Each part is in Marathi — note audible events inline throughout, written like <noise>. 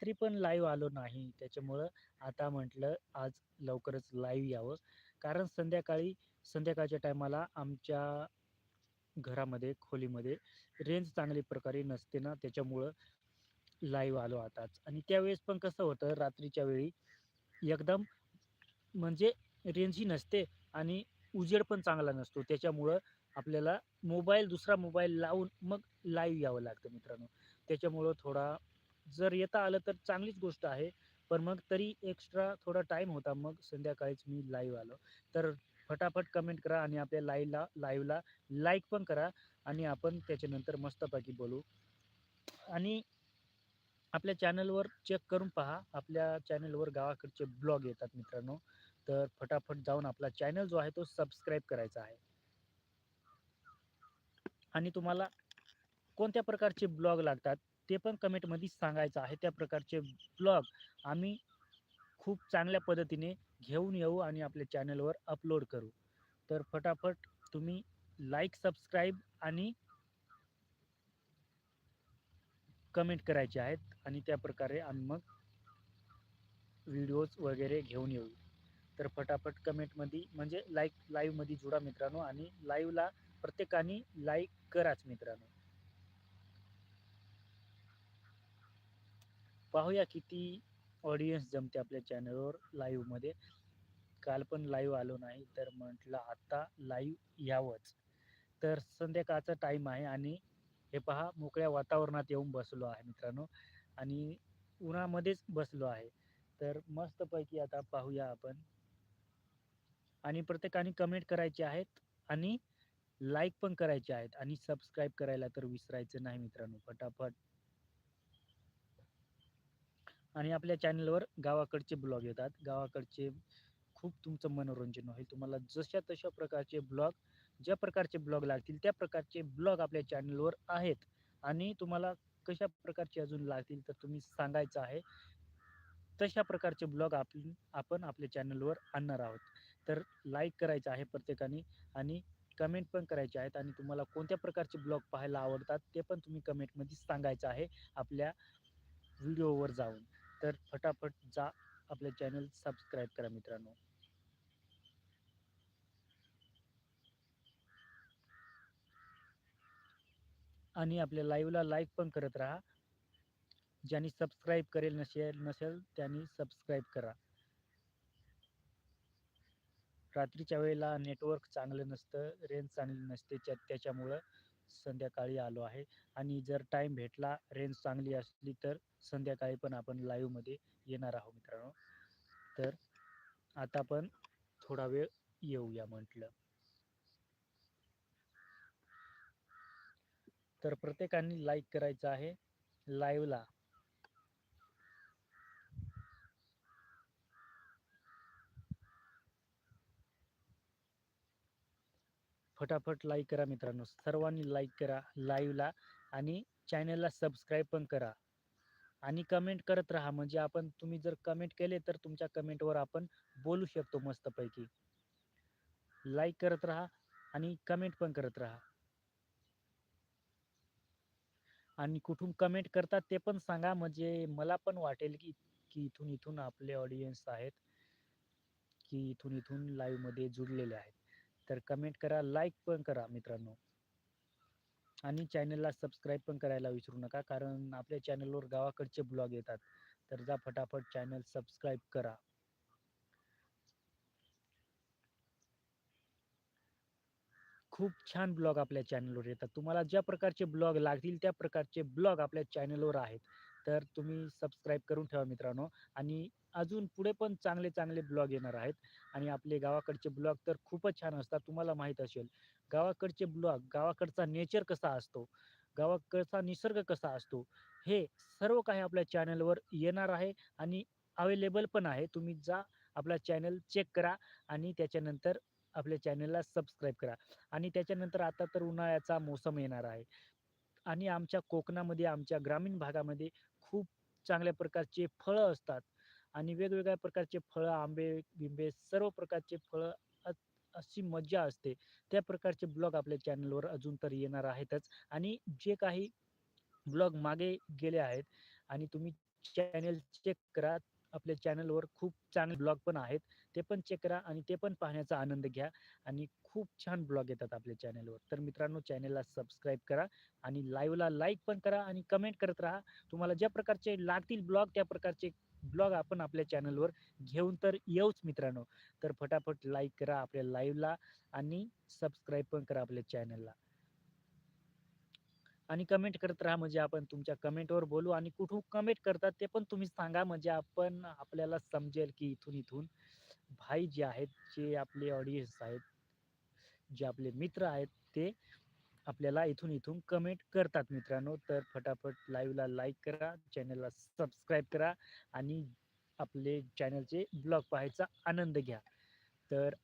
रात्री पण लाईव्ह आलो नाही. त्याच्यामुळं आता म्हटलं आज लवकरच लाईव्ह यावं. कारण संध्याकाळी संध्याकाळच्या टायमाला आमच्या घरामध्ये खोलीमध्ये रेंज चांगली प्रकारे नसते ना. त्याच्यामुळं लाईव्ह आलो आताच. आणि त्यावेळेस पण कसं होतं रात्रीच्या वेळी एकदम म्हणजे रेंजही नसते आणि उजेड पण चांगला नसतो. त्याच्यामुळं आपल्याला मोबाईल दुसरा मोबाईल लावून मग लाईव्ह यावं लागतं मित्रांनो. त्याच्यामुळं थोडा जर येता आलं तर चांगलीच गोष्ट आहे. पण मग तरी एक्स्ट्रा थोडा टाईम होता. मग संध्याकाळीच मी लाईव्ह आलो. तर फटाफट कमेंट करा आणि आपल्या लाईव्हला लाईव्हला लाईक पण करा आणि आपण त्याच्यानंतर मस्तपैकी बोलू. आणि आपल्या चॅनलवर चेक करून पहा. आपल्या चॅनलवर गावाकडचे ब्लॉग येतात मित्रांनो. तर फटाफट जाऊन आपला चॅनल जो आहे तो सबस्क्राईब करायचा आहे. आणि तुम्हाला कोणत्या प्रकारचे ब्लॉग लागतात? ते पण कमेंटमध्ये सांगायचं आहे. त्या प्रकारचे ब्लॉग आम्ही खूप चांगल्या पद्धतीने घेऊन येऊ आणि आपल्या चॅनलवर अपलोड करू. तर फटाफट तुम्ही लाईक सबस्क्राईब आणि कमेंट करायचे आहेत आणि त्या प्रकारे आम्ही मग व्हिडिओज वगैरे घेऊन येऊ. तर फटाफट कमेंटमध्ये म्हणजे लाईक लाईव्हमध्ये जुडा मित्रांनो आणि लाईव्हला प्रत्येकाने लाईक कराच मित्रांनो. पाहूया किती ऑडियन्स जमते आपल्या चॅनलवर लाईव्हमध्ये काल पण लाईव्ह आलो नाही तर म्हटलं आत्ता लाईव्ह यावंच. तर संध्याकाळचा टाईम आहे आणि हे पहा मोकळ्या वातावरणात येऊन बसलो आहे मित्रांनो. आणि उन्हामध्येच बसलो आहे. तर मस्तपैकी आता पाहूया आपण. आणि प्रत्येकाने कमेंट करायचे आहेत आणि लाईक पण करायचे आहेत. आणि सबस्क्राईब करायला तर विसरायचं नाही मित्रांनो. फटाफट. आणि आपल्या चॅनलवर गावाकडचे ब्लॉग येतात. गावाकडचे खूप तुमचं मनोरंजन होईल. तुम्हाला जशा तशा प्रकारचे ब्लॉग ज्या प्रकारचे ब्लॉग लागतील त्या प्रकारचे ब्लॉग आपल्या चॅनलवर आहेत. आणि तुम्हाला कशा प्रकारचे अजून लागतील तर तुम्ही सांगायचं आहे. तशा प्रकारचे ब्लॉग आप आपण आपल्या चॅनलवर आणणार आहोत. तर लाईक करायचं आहे प्रत्येकाने आणि कमेंट पण करायचे आहेत आणि तुम्हाला कोणत्या प्रकारचे ब्लॉग पाहायला आवडतात ते पण तुम्ही कमेंटमध्ये सांगायचं आहे आपल्या व्हिडिओवर जाऊन. तर फटाफट जा आपले चॅनल सबस्क्राईब करा मित्रांनो. आणि आपल्या लाईव्हला लाईक पण करत राहा. ज्यांनी सबस्क्राईब करेल नसेल नसेल त्यांनी सबस्क्राईब करा. रात्रीच्या वेळेला नेटवर्क चांगलं नसतं रेंज चांगली नसते त्या त्याच्यामुळं संध्याकाळी आलो आहे. आणि जर टाईम भेटला रेंज चांगली असली तर संध्याकाळी पण आपण लाईव्हमध्ये येणार आहोत मित्रांनो. तर आता पण थोडा वेळ येऊया म्हटलं. तर प्रत्येकाने लाईक करायचं आहे. लाईव्हला फटाफट लाईक करा मित्रांनो. सर्वांनी लाईक करा लाईव्हला आणि चॅनलला सबस्क्राईब पण करा. आणि कमेंट करत राहा. म्हणजे आपण तुम्ही जर कमेंट केले तर तुमच्या कमेंटवर आपण बोलू शकतो मस्तपैकी. लाईक करत राहा आणि कमेंट पण करत राहा. आणि कुठून कमेंट करतात ते पण सांगा. म्हणजे मला पण वाटेल की की इथून इथून आपले ऑडियन्स आहेत की इथून इथून लाईव्हमध्ये जुडलेले आहेत. तर कमेंट करा लाईक पण करा मित्रांनो. आणि चॅनलला सबस्क्राईब पण करायला विसरू नका कारण आपल्या चॅनलवर गावाकडचे ब्लॉग येतात. तर जा फटाफट चॅनल सबस्क्राईब करा. खूप छान ब्लॉग आपल्या चॅनलवर येतात. तुम्हाला ज्या प्रकारचे ब्लॉग लागतील त्या प्रकारचे ब्लॉग आपल्या चॅनलवर आहेत. तर तुम्ही सबस्क्राईब करून ठेवा मित्रांनो. आणि अजून पुढे पण चांगले चांगले ब्लॉग येणार आहेत. आणि आपले गावाकडचे ब्लॉग तर खूपच छान असतात तुम्हाला माहीत असेल. गावाकडचे ब्लॉग गावाकडचा नेचर कसा असतो? गावाकडचा निसर्ग कसा असतो? हे सर्व काही आपल्या चॅनलवर येणार आहे आणि अवेलेबल पण आहे. तुम्ही जा आपला चॅनल चेक करा आणि त्याच्यानंतर आपल्या चॅनलला सबस्क्राईब करा. आणि त्याच्यानंतर आता तर उन्हाळ्याचा मोसम येणार आहे. आणि आमच्या कोकणामध्ये आमच्या ग्रामीण भागामध्ये चांगल्या प्रकारचे फळं असतात आणि वेगवेगळ्या प्रकारचे फळं आंबे बिंबे सर्व प्रकारचे फळं अशी मज्जा असते. त्या प्रकारचे ब्लॉग आपल्या चॅनलवर अजून तर येणार आहेतच आणि जे काही ब्लॉग मागे गेले आहेत आणि तुम्ही चॅनेल चेक करा आपल्या चॅनलवर खूप चांगले ब्लॉग पण आहेत. ते पण चेक करा आणि ते पण पाहण्याचा आनंद घ्या. आणि खूप छान ब्लॉग येतात आपल्या चॅनलवर. तर मित्रांनो चॅनलला सबस्क्राईब करा आणि लाईव्हला लाईक पण करा आणि कमेंट करत राहा. तुम्हाला ज्या प्रकारचे लागतील ब्लॉग त्या प्रकारचे ब्लॉग आपण आपल्या चॅनलवर घेऊन तर येऊच मित्रांनो. तर फटाफट लाईक करा आपल्या लाईव्हला आणि सबस्क्राईब पण करा आपल्या चॅनलला. आणि कमेंट करत राहा म्हणजे आपण तुमच्या कमेंटवर बोलू आणि कुठून कमेंट करतात ते पण तुम्ही सांगा म्हणजे आपण आपल्याला समजेल की इथून इथून. भाई जे आहेत जे आपले ऑडियन्स आहेत जे आपले मित्र आहेत ते आपल्याला इथून इथून कमेंट करतात मित्रांनो. तर फटाफट लाईव्हला लाईक करा चॅनलला सबस्क्राईब करा आणि आपले चॅनलचे ब्लॉग पाहायचा आनंद घ्या. तर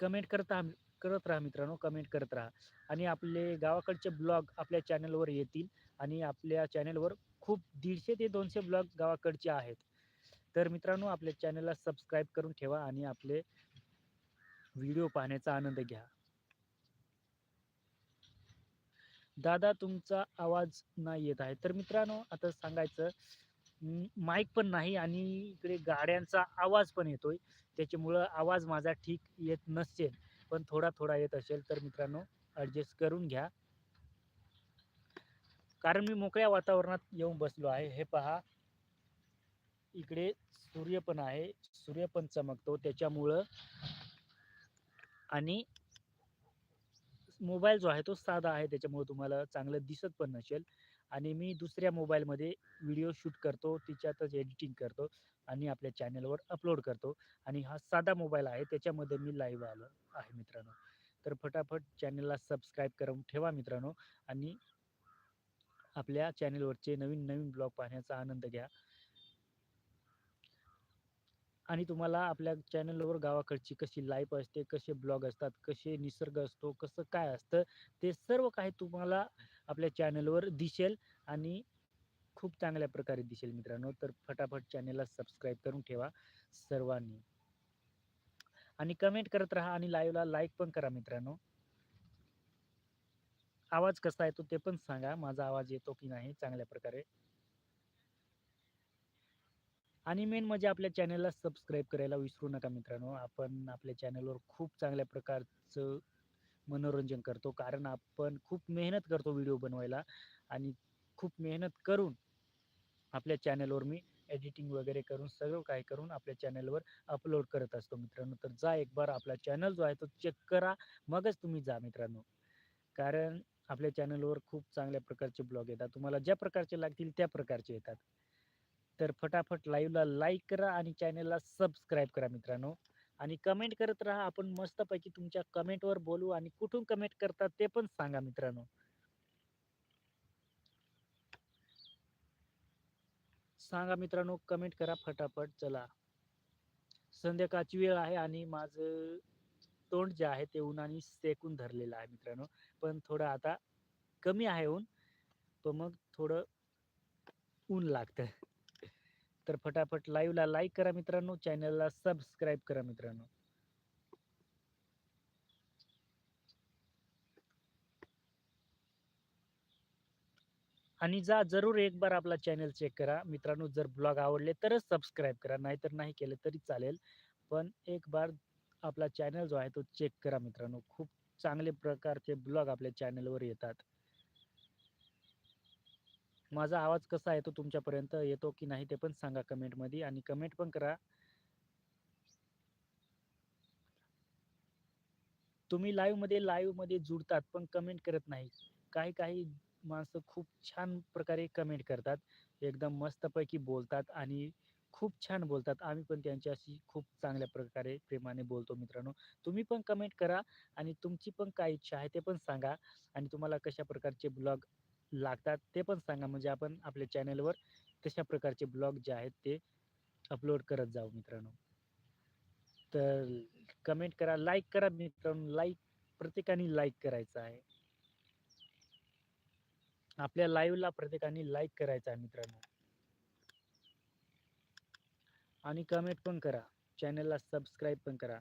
कमेंट करता करत राहा मित्रांनो कमेंट करत राहा. आणि आपले गावाकडचे ब्लॉग आपल्या चॅनलवर येतील आणि आपल्या चॅनलवर खूप दीडशे ते दोनशे ब्लॉग गावाकडचे आहेत. तर मित्रांनो आपल्या चॅनलला सबस्क्राईब करून ठेवा आणि आपले व्हिडिओ पाहण्याचा आनंद घ्या. दादा तुमचा आवाज नाही येत आहे. तर मित्रांनो आता सांगायचं माईक पण नाही आणि इकडे गाड्यांचा आवाज पण येतोय. त्याच्यामुळं आवाज माझा ठीक येत नसेल. पण थोडा थोडा येत असेल तर मित्रांनो ॲडजस्ट करून घ्या. कारण मी मोकळ्या वातावरणात येऊन बसलो आहे. हे पहा. इकडे सूर्य पण आहे. सूर्य पण चमकतो. त्याच्यामुळं आणि मोबाईल जो आहे तो साधा आहे. त्याच्यामुळे तुम्हाला चांगलं दिसत पण नसेल. आणि मी दुसऱ्या मोबाईलमध्ये व्हिडिओ शूट करतो तिच्यातच एडिटिंग करतो आणि आपल्या चॅनलवर अपलोड करतो आणि हा साधा मोबाईल आहे त्याच्यामध्ये मी लाईव्ह आलो आहे मित्रांनो. तर फटाफट चॅनलला सबस्क्राईब करून ठेवा मित्रांनो आणि आपल्या चॅनलवरचे नवीन नवीन ब्लॉग पाहण्याचा आनंद घ्या. आणि तुम्हाला आपल्या चॅनलवर गावाकडची कशी लाईफ असते कसे ब्लॉग असतात कसे निसर्ग असतो कसं काय असतं ते सर्व काही तुम्हाला आपल्या चॅनलवर दिसेल आणि खूप चांगल्या प्रकारे दिसेल मित्रांनो. तर फटाफट चॅनलला सबस्क्राईब करून ठेवा सर्वांनी. आणि कमेंट करत राहा आणि लाईव्हला लाईक पण करा मित्रांनो. आवाज कसा येतो ते पण सांगा. माझा आवाज येतो की नाही चांगल्या प्रकारे. आणि मेन म्हणजे आपल्या चॅनलला सबस्क्राईब करायला विसरू नका मित्रांनो. आपण आपल्या चॅनलवर खूप चांगल्या प्रकारचं मनोरंजन करतो. कारण आपण खूप मेहनत करतो व्हिडिओ बनवायला आणि खूप मेहनत करून आपल्या चॅनलवर मी एडिटिंग वगैरे करून सगळं काय करून आपल्या चॅनलवर अपलोड करत असतो मित्रांनो. तर जा एक बार आपला चॅनल जो आहे तो चेक करा. मगच तुम्ही जा मित्रांनो. कारण आपल्या चॅनलवर खूप चांगल्या प्रकारचे ब्लॉग येतात. तुम्हाला ज्या प्रकारचे लागतील त्या प्रकारचे येतात. तर फटाफट लाईव्हला लाईक करा आणि चॅनलला सबस्क्राईब करा मित्रांनो. आणि कमेंट करत राहा. आपण मस्तपैकी तुमच्या कमेंटवर बोलू आणि कुठून कमेंट करतात ते पण सांगा मित्रांनो. सांगा मित्रांनो कमेंट करा फटाफट चला. संध्याकाळची वेळ आहे आणि माझं तोंड जे आहे ते उन्हाने सेकून धरलेलं आहे मित्रांनो. पण थोडं आता कमी आहे ऊन पण मग थोडं ऊन लागतं तर फटाफट लाईव्हला लाईक करा मित्रांनो चॅनलला सबस्क्राईब करा मित्रांनो. आणि जा जरूर एक बार आपला चॅनल चेक करा. मित्रांनो जर ब्लॉग आवडले तरच सबस्क्राईब करा नाहीतर नाही केलं तरी चालेल. पण एक बार आपला चॅनल जो आहे तो चेक करा मित्रांनो. खूप चांगले प्रकारचे ब्लॉग आपल्या चॅनलवर येतात. माझा आवाज कसा येतो तुमच्यापर्यंत येतो की नाही ते पण सांगा कमेंटमध्ये आणि कमेंट पण करा. तुम्ही लाईव्हमध्ये लाईव्हमध्ये जुडतात पण कमेंट करत नाही काही काही माणसं खूप छान प्रकारे कमेंट करतात. एकदम मस्तपैकी बोलतात आणि खूप छान बोलतात. आम्ही पण त्यांच्याशी खूप चांगल्या प्रकारे प्रेमाने बोलतो मित्रांनो. तुम्ही पण कमेंट करा आणि तुमची पण काय इच्छा आहे ते पण सांगा. आणि तुम्हाला कशा प्रकारचे ब्लॉग लागतात ते पण सांगा. म्हणजे आपण आपल्या चॅनलवर तशा प्रकारचे ब्लॉग जे आहेत ते अपलोड करत जाऊ मित्रांनो. तर कमेंट करा लाईक करा मित्रांनो. लाईक प्रत्येकाने लाईक करायचं आहे. आपल्या लाईव्हला प्रत्येकाने लाईक करायचं आहे मित्रांनो. आणि कमेंट पण करा. चॅनलला सबस्क्राईब पण करा.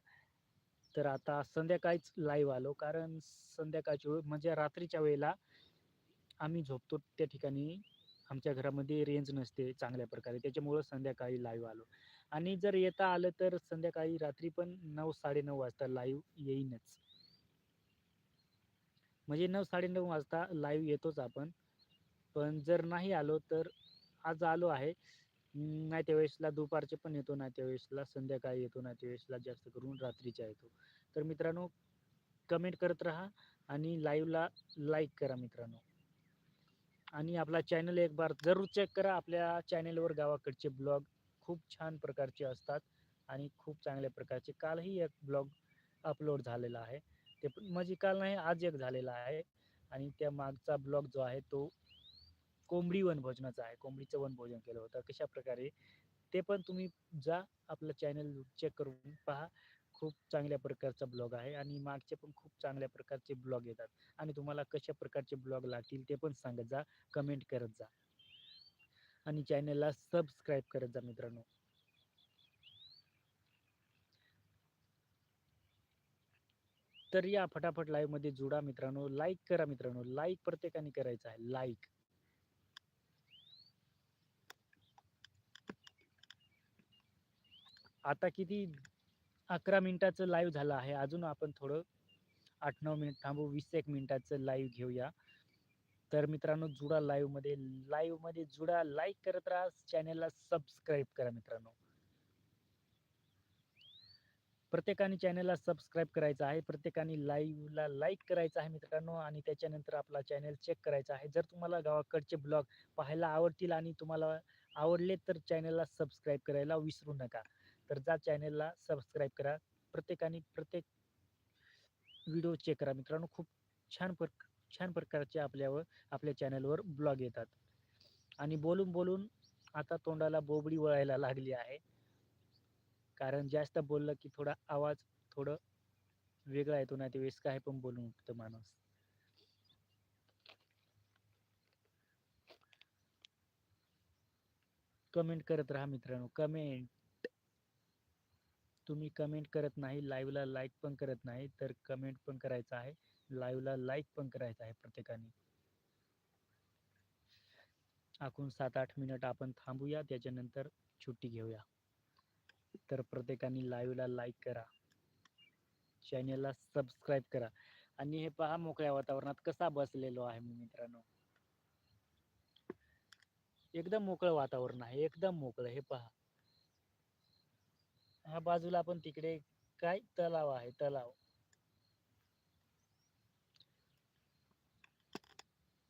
तर आता संध्याकाळीच लाईव्ह आलो. कारण संध्याकाळची म्हणजे रात्रीच्या वेळेला आम्ही झोपतो त्या ठिकाणी. आमच्या घरामध्ये रेंज नसते चांगल्या प्रकारे. त्याच्यामुळं संध्याकाळी लाईव्ह आलो. आणि जर येता आलं तर संध्याकाळी रात्री पण नऊ साडेनऊ वाजता लाईव्ह येईनच. म्हणजे नऊ साडेनऊ वाजता लाईव्ह येतोच आपण. पण जर नाही आलो तर आज आलो आहे. नाही त्या वेळेसला दुपारचे पण येतो नाही त्या वेळेसला संध्याकाळी येतो नाही त्या वेळेसला जास्त करून रात्रीच्या येतो. तर मित्रांनो कमेंट करत राहा आणि लाईव्हला लाईक करा मित्रांनो. आणि आपला चॅनल एक बार जरूर चेक करा. आपल्या चॅनलवर गावाकडचे ब्लॉग खूप छान प्रकारचे असतात आणि खूप चांगल्या प्रकारचे कालही एक ब्लॉग अपलोड झालेला आहे. ते पण म्हणजे काल नाही आज एक झालेला आहे आणि त्या मागचा ब्लॉग जो आहे तो कोंबडी वनभोजनाचा आहे. कोंबडीचं वनभोजन केलं होतं. कशा प्रकारे ते पण तुम्ही जा आपलं चॅनल चेक करून पहा. खूप चांगल्या प्रकारचा ब्लॉग आहे आणि मागचे पण खूप चांगल्या प्रकारचे ब्लॉग येतात. आणि तुम्हाला कशा प्रकारचे ब्लॉग लागतील ते पण सांगत जा कमेंट करत जा. आणि चॅनलला सबस्क्राईब करत जा मित्रांनो. तर या फटाफट लाईव्हमध्ये जुडा मित्रांनो लाईक करा मित्रांनो. लाईक प्रत्येकाने करायचं आहे. लाईक आता किती अकरा मिनिटाचं लाईव्ह झालं आहे. अजून आपण थोडं आठ नऊ मिनिट थांबू. वीस एक मिनिटाचं लाईव्ह घेऊया. तर मित्रांनो जुडा लाईव्हमध्ये लाईव्हमध्ये जुडा लाईक करत राहा. चॅनेलला सबस्क्राईब करा मित्रांनो. प्रत्येकाने चॅनेलला सबस्क्राईब करायचं आहे. प्रत्येकाने लाईव्हला लाईक करायचं आहे मित्रांनो. आणि त्याच्यानंतर आपला चॅनल चेक करायचा आहे. जर तुम्हाला गावाकडचे ब्लॉग पाहायला आवडतील आणि तुम्हाला आवडले तर चॅनलला सबस्क्राईब करायला विसरू नका. तर जा चॅनेलला सबस्क्राईब करा. प्रत्येकाने प्रत्येक व्हिडिओ चेक करा. मित्रांनो खूप छान प्र छान प्रकारचे आपल्यावर आपल्या चॅनलवर ब्लॉग येतात. आणि बोलून बोलून आता तोंडाला बोबडी वळायला लागली आहे. कारण जास्त बोललं की थोडा आवाज थोडं वेगळा येतो. नाही त्यावेळेस काय पण बोलून उठतं माणूस. कमेंट करत राहा मित्रांनो. कमेंट तुम्ही कमेंट करत नाही लाईव्हला लाईक पण करत नाही तर कमेंट पण करायचं आहे. लाईव्हला लाईक पण करायचं आहे प्रत्येकाने. आखून सात आठ मिनिट आपण थांबूया त्याच्यानंतर सुट्टी घेऊया. तर प्रत्येकाने लाईव्हला लाईक करा. चॅनेलला सबस्क्राईब करा. आणि हे पहा मोकळ्या वातावरणात कसा बसलेलो आहे मी मित्रांनो. एकदम मोकळं वातावरण आहे एकदम मोकळं. हे पहा. ह्या बाजूला पण तिकडे काय? तलाव आहे तलाव.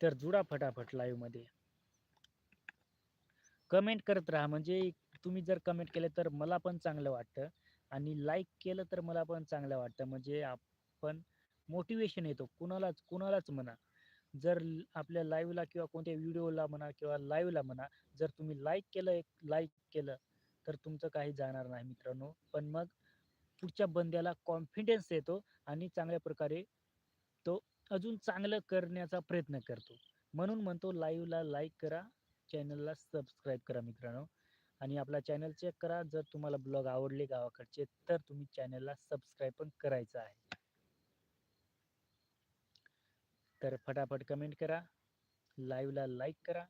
तर जुडा फटाफट लाईव्हमध्ये. कमेंट करत राहा. म्हणजे तुम्ही जर कमेंट केले तर मला पण चांगलं वाटतं. आणि लाईक केलं तर मला पण चांगलं वाटतं. म्हणजे आपण मोटिवेशन येतो. कुणालाच कुणालाच म्हणा. जर आपल्या लाईव्हला किंवा कोणत्या व्हिडिओला म्हणा किंवा लाईव्हला म्हणा जर तुम्ही लाईक केलं एक लाईक केलं तर तुमचं काही जाणार नाही मित्रांनो. पण मग पुढच्या बंद्याला कॉन्फिडन्स येतो आणि चांगल्या प्रकारे तो अजून चांगलं करण्याचा प्रयत्न करतो. म्हणून म्हणतो लाईव्हला लाईक करा चॅनलला सबस्क्राईब करा मित्रांनो. आणि आपला चॅनल चेक करा. जर तुम्हाला ब्लॉग आवडले गावाकडचे तर तुम्ही चॅनलला सबस्क्राईब पण करायचं आहे. तर फटाफट कमेंट करा. लाईव्हला लाईक करा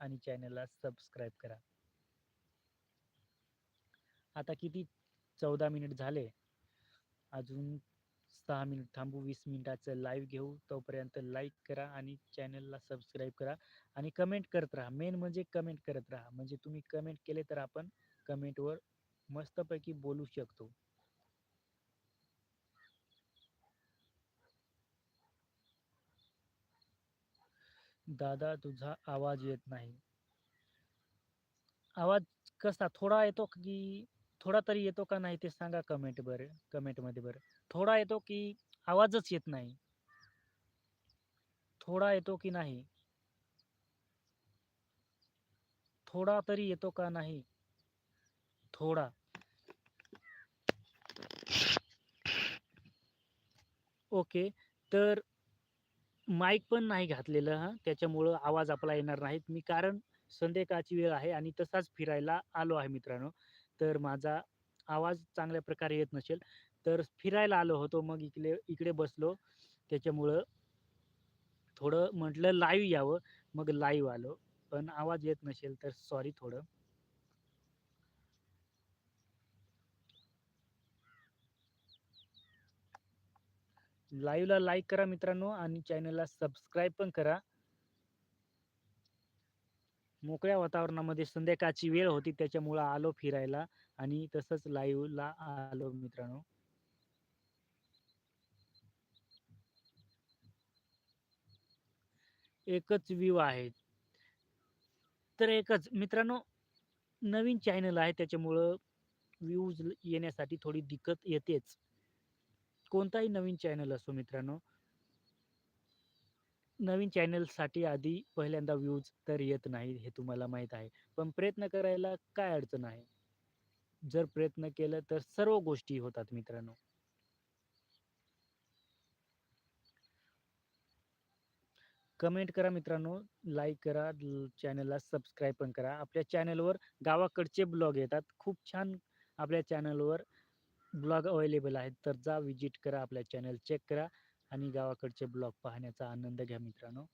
आणि चॅनलला सबस्क्राईब करा. आता किती? चौदा मिनिट झाले. अजून सहा मिनिट थांबू वीस मिनिटाचं लाईव्ह घेऊ. तोपर्यंत लाईक करा आणि चॅनलला सबस्क्राईब करा आणि कमेंट करत राहा. मेन म्हणजे कमेंट करत राहा. म्हणजे तुम्ही कमेंट केले तर आपण कमेंटवर मस्तपैकी बोलू शकतो. दादा तुझा आवाज येत नाही. आवाज कसा? थोडा येतो की थोडा तरी येतो का नाही ते सांगा कमेंट बरं कमेंटमध्ये बरं. थोडा येतो की आवाजच येत नाही. थोडा येतो की नाही? थोडा तरी येतो का नाही? थोडा. ओके. तर माईक पण नाही घातलेलं हा. त्याच्यामुळं आवाज आपला येणार नाहीत. मी कारण संध्याकाळची वेळ आहे आणि तसाच फिरायला आलो आहे मित्रांनो. तर माझा आवाज चांगल्या प्रकारे येत नसेल तर फिरायला आलो होतो मग इकडे इकडे बसलो त्याच्यामुळं थोडं म्हटलं लाईव्ह यावं, मग लाईव्ह आलो. पण आवाज येत नसेल तर सॉरी थोडं. लाईव्हला लाईक करा मित्रांनो आणि चॅनलला सबस्क्राईब पण करा. मोकळ्या वातावरणामध्ये संध्याकाळची वेळ होती त्याच्यामुळं आलो फिरायला आणि तसंच लाईव्हला आलो मित्रांनो. एकच व्ह्यू आहे. तर एकच मित्रांनो, नवीन चॅनल आहे त्याच्यामुळं व्ह्यूज येण्यासाठी थोडी दिक्कत येतेच. कोणताही नवीन चॅनल असो मित्रांनो. नवीन चॅनलसाठी आधी पहिल्यांदा व्ह्यूज तर येत नाही हे तुम्हाला माहीत आहे. पण प्रयत्न करायला काय अडचण आहे? जर प्रयत्न केलं तर सर्व गोष्टी होतात मित्रांनो. कमेंट करा मित्रांनो, लाईक करा, चॅनलला सबस्क्राईब पण करा. आपल्या चॅनलवर गावाकडचे ब्लॉग येतात. खूप छान आपल्या चॅनलवर ब्लॉग अवेलेबल आहेत. तर जा व्हिजिट करा, आपल्या चॅनल चेक करा आणि गावाकडचे ब्लॉग पाहण्याचा आनंद घ्या मित्रांनो.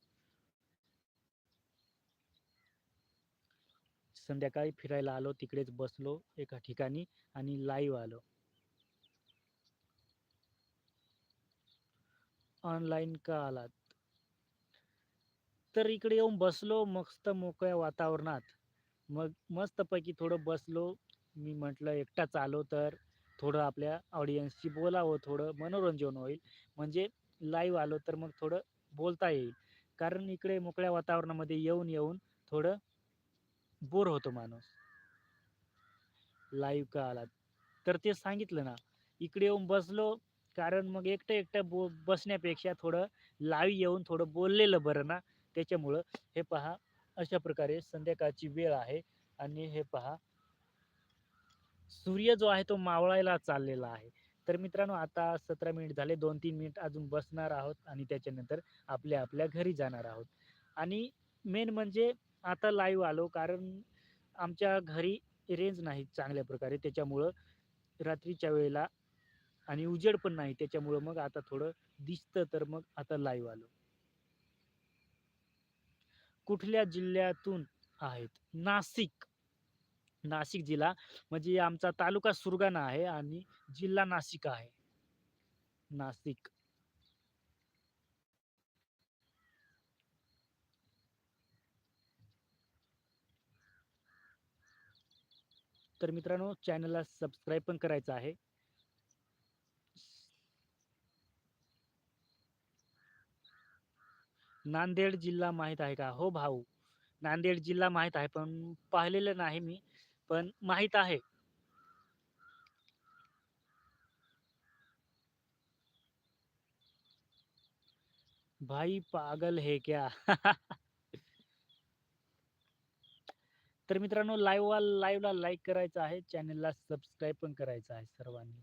संध्याकाळी फिरायला आलो, तिकडेच बसलो एका ठिकाणी आणि लाईव्ह आलो. ऑनलाईन का आलात? तर इकडे येऊन बसलो मस्त मोकळ्या वातावरणात. मग मस्तपैकी थोडं बसलो. मी म्हटलं एकटाच आलो तर थोडं आपल्या ऑडियन्सशी बोलावं, थोडं मनोरंजन होईल. म्हणजे लाईव्ह आलो तर मग थोडं बोलता येईल. कारण इकडे मोकळ्या वातावरणामध्ये येऊन-येऊन थोडं बोर होतो माणूस. लाईव्ह का आला तर ते सांगितलं ना, इकडे येऊन बसलो कारण मग एकटं-एकटं बो बसण्यापेक्षा थोडं लाईव्ह येऊन थोडं बोललेलं बरं ना, त्याच्यामुळं. हे पहा अशा प्रकारे संध्याकाळची वेळ आहे आणि हे पहा सूर्य जो आहे तो मावळायला चाललेला आहे. तर मित्रांनो आता 17 मिनिट झाले. 2-3 मिनिट अजून बसणार आहोत आणि त्याच्यानंतर आपल्या-आपल्या घरी जाणार आहोत. आणि मेन म्हणजे आता लाईव्ह आलो कारण आमच्या घरी रेंज नाही चांगल्या प्रकारे त्याच्यामुळं रात्रीच्या वेळेला आणि उजेड पण नाही त्याच्यामुळं मग आता थोडं दिसतं तर मग आता लाईव्ह आलो. कुठल्या जिल्ह्यातून आहेत? नाशिक. नाशिक जिल्हा म्हणजे आमचा तालुका सुरगाणा आहे आणि जिल्हा नाशिक आहे. नाशिक. तर मित्रांनो चॅनलला सबस्क्राईब पण करायचं आहे. नांदेड जिल्हा माहीत आहे का? हो भाऊ. नांदेड जिल्हा माहीत आहे, पण पाहिलेलं नाही मी. पण माहीत आहे. भाई पागल है क्या? <laughs> तर मित्रांनो लाईव्हला लाईव्हला लाईक करायचं आहे. चॅनलला सबस्क्राईब पण करायचं आहे सर्वांनी.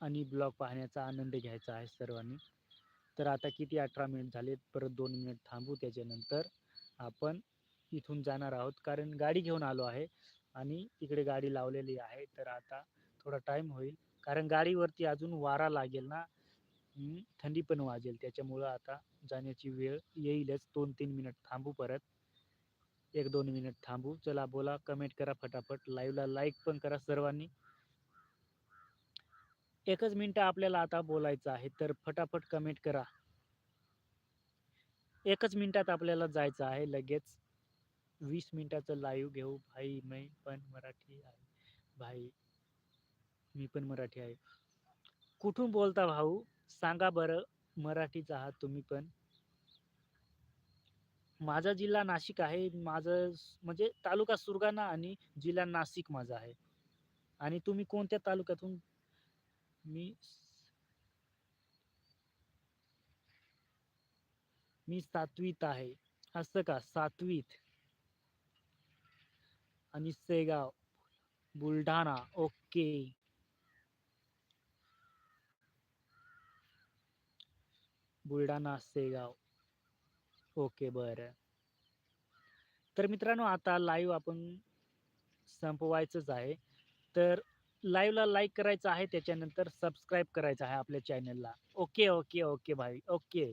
आणि ब्लॉग पाहण्याचा आनंद घ्यायचा आहे सर्वांनी. तर आता किती 18 मिनिट झाले परत दोन मिनिट थांबू त्याच्यानंतर आपण इथून जाणार आहोत. कारण गाडी घेऊन आलो आहे आणि तिकडे गाडी लावलेली आहे. तर आता थोडा टाईम होईल. कारण गाडीवरती अजून वारा लागेल ना, थंडी पण वाजेल. त्याच्यामुळं आता जाण्याची वेळ येईलच. 2-3 मिनिट थांबू परत. 1-2 मिनिट थांबू. चला बोला, कमेंट करा फटाफट. लाईव्हला लाईक पण करा सर्वांनी. एकच मिनटं आपल्याला आता बोलायचं आहे. तर फटाफट कमेंट करा. एकच मिनिटात आपल्याला जायचं आहे लगेच. वीस मिनिटाचं लाईव्ह घेऊ. भाई मी पण मराठी आहे. भाई मी पण मराठी आहे. कुठून बोलता भाऊ? सांगा बरं. मराठीच आहात तुम्ही पण. माझा जिल्हा नाशिक आहे. माझं म्हणजे तालुका सुरगाणा आणि जिल्हा नाशिक माझा आहे. आणि तुम्ही कोणत्या तालुक्यातून? मी मी सातवीत आहे. असं का? सातवीत आणि सेगाव, बुलढाणा. ओके. बुलढाणा, सेगाव. ओके, बर तर मित्रांनो आता लाईव्ह आपण संपवायचंच आहे. तर लाईव्हला लाईक करायचं आहे त्याच्यानंतर सबस्क्राईब करायचं आहे आपल्या चॅनलला. ओके, ओके, ओके भाई. ओके.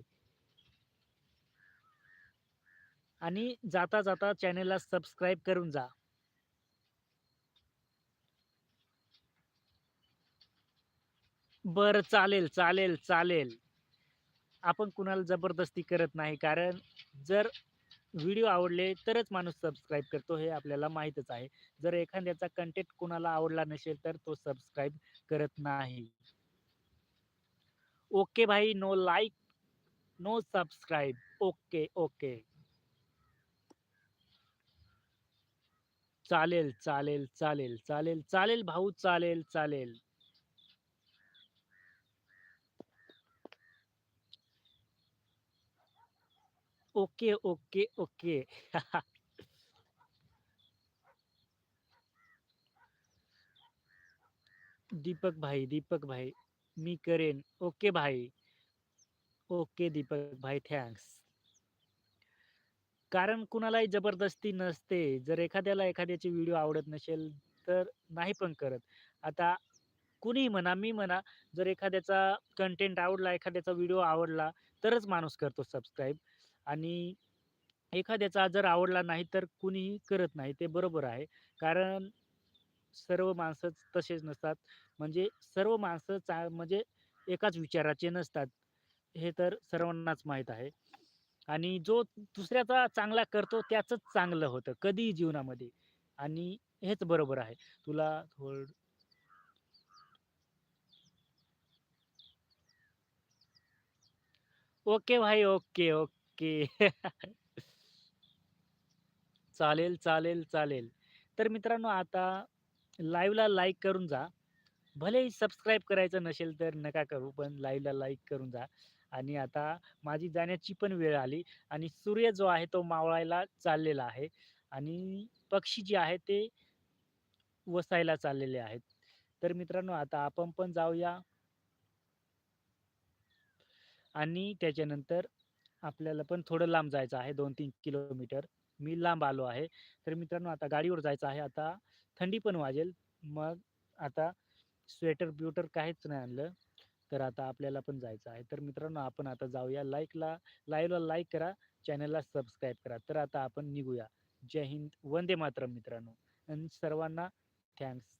आणि जाता-जाता चॅनलला सबस्क्राईब करून जा. बरं चालेल, चालेल, चालेल. आपण कुणाला जबरदस्ती करत नाही. कारण जर व्हिडिओ आवडले तरच माणूस सबस्क्राईब करतो हे आपल्याला माहीतच आहे. जर एखाद्याचा कंटेंट कुणाला आवडला नसेल तर तो सबस्क्राईब करत नाही. ओके भाई, no like no subscribe. Okay, okay. चालेल, चालेल, चालेल, चालेल, चालेल भाऊ चालेल, चालेल. Okay, okay, okay. दीपक भाई, दीपक भाई. मी करेन. ओके भाई. ओके दीपक भाई, थँक्स. कारण कुणालाही जबरदस्ती नसते. जर एखाद्याला एखाद्याची व्हिडिओ आवडत नसेल तर नाही पण करत. आता कुणीही म्हणा, मी म्हणा, जर एखाद्याचा कंटेंट आवडला, एखाद्याचा व्हिडिओ आवडला तरच माणूस करतो सबस्क्राईब आणि एखाद्याचा जर आवडला नाही तर कुणीही करत नाही. ते बरोबर आहे. कारण सर्व माणसं तसेच नसतात. म्हणजे सर्व माणसं चा म्हणजे एकाच विचाराचे नसतात. हे तर सर्वांनाच माहीत आहे. आणि जो दुसऱ्याचा चांगला करतो त्याचंच चांगलं होतं कधीही जीवनामध्ये आणि हेच बरोबर आहे. तुला थोड ओके भाई, ओके, ओके. <laughs> चालेल, चालेल, चालेल. तर मित्रांनो आता लाईव्हला लाईक करून जा. भलेही सबस्क्राईब करायचं नसेल तर नका करू, पण लाईव्हला लाईक करून जा. आणि आता माझी जाण्याची पण वेळ आली आणि सूर्य जो आहे तो मावळायला चाललेला आहे आणि पक्षी जे आहे ते वसायला चाललेले आहेत. तर मित्रांनो आता आपण पण जाऊया. आणि त्याच्यानंतर आपल्याला पण थोडं लांब जायचं आहे 2-3 किलोमीटर. मी लांब आलो आहे. तर मित्रांनो आता गाडीवर जायचं आहे. आता थंडी पण वाजेल. मग आता स्वेटर ब्युटर काहीच नाही आणलं. तर आता आपल्याला पण जायचं आहे. तर मित्रांनो आपण आता जाऊया लाईकला लाईव्हला लाईक करा, चॅनलला सबस्क्राईब करा. तर आता आपण निघूया. जय हिंद, वंदे मातरम मित्रांनो आणि सर्वांना थँक्स.